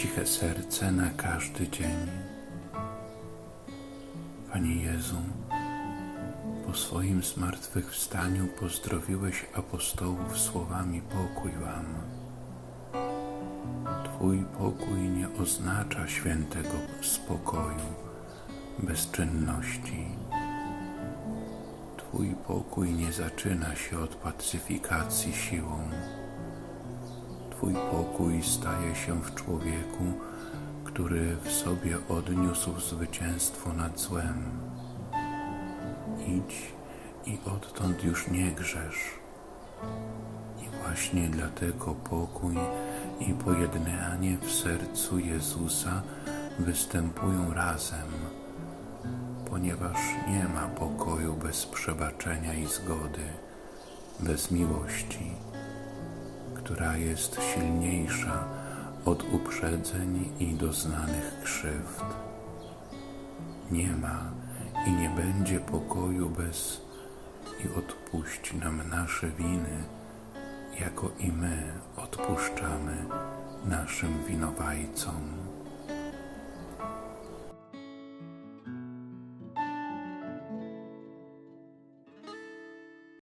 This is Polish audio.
ciche serce na każdy dzień. Panie Jezu, po swoim zmartwychwstaniu pozdrowiłeś apostołów słowami pokój wam. Twój pokój nie oznacza świętego spokoju, bezczynności. Twój pokój nie zaczyna się od pacyfikacji siłą. Twój pokój staje się w człowieku, który w sobie odniósł zwycięstwo nad złem. Idź i odtąd już nie grzesz. I właśnie dlatego pokój i pojednanie w sercu Jezusa występują razem, ponieważ nie ma pokoju bez przebaczenia i zgody, bez miłości, która jest silniejsza od uprzedzeń i doznanych krzywd. Nie ma i nie będzie pokoju bez i odpuść nam nasze winy, jako i my odpuszczamy naszym winowajcom.